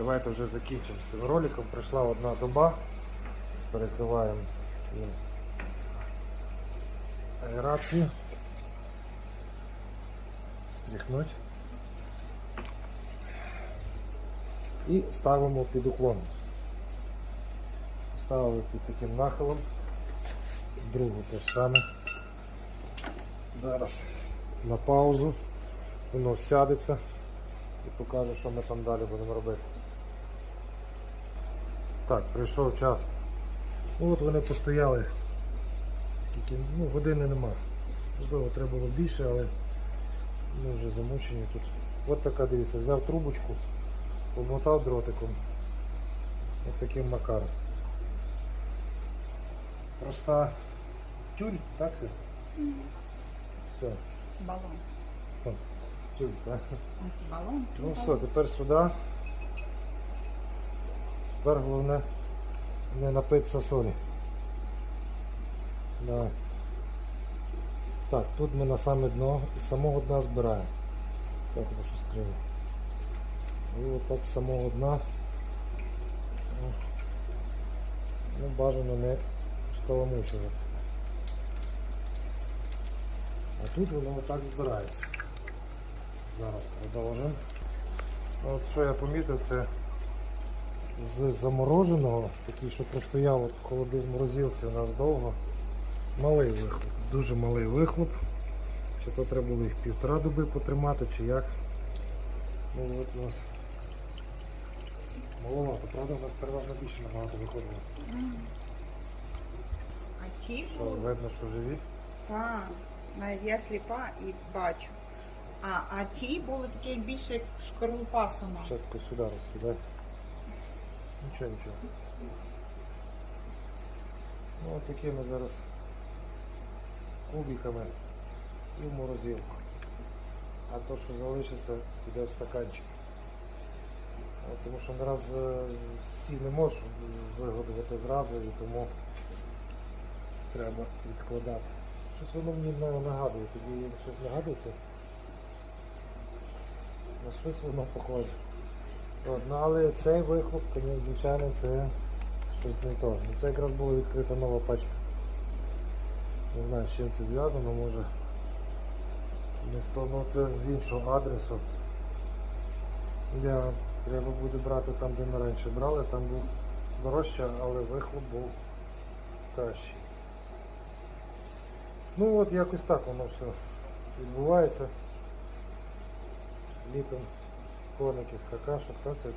Давайте вже закінчимо з цим роликом. Прийшла одна доба. Перекриваємо аерацію. Стріхнуть. І ставимо під уклон. Ставили під таким нахилом. Другу те ж саме. Зараз на паузу. Воно сядеться і покаже, що ми там далі будемо робити. Так, прийшов час. Ну от вони постояли. Скільки, ну, години нема. Можливо, треба було більше, але ми вже замучені тут. От така дивіться, взяв трубочку, помотав дротиком. От таким макаром. Проста тюль, так? це? Все. Балон. Тюль, так? Балон. Ну все, тепер сюди. Тепер головне не напитися солі. Давай. Так, тут ми на саме дно з самого дна збираємо. Так, я що. І отак з самого дна. Ну, бажано не скаламучувати. А тут воно отак збирається. Зараз продовжимо. От що я помітив, це з замороженого, такий, що простояв от в морозилці у нас довго, малий вихлоп, дуже малий вихлоп. Чи то треба було їх півтора доби потримати, чи як. Ну от у нас маловато, правда, у нас переважно більше набагато виходило. А ті Що, були видно, що живі. та, навіть я сліпа і бачу. А, а ті були такі більше як шкарлупа сама. Тако сюди розкидай. Нічого, нічого. Ну от такими зараз кубиками і в морозилку. А то, що залишиться, піде в стаканчик. Тому що раз е, всі не можеш вигодувати зразу і тому треба відкладати. Щось воно мені нагадує, тобі щось нагадується? На щось воно похоже. Ну, але цей вихлоп, звичайно, це щось не то. Ну, Це якраз була відкрита нова пачка. Не знаю, з чим це зв'язано, може. Не з ну, це з іншого адресу. Я треба буде брати там, де ми раніше брали, там був дорожче, але вихлоп був кращий. Ну от якось так воно все відбувається. Ліпимо коники с какашок, так? це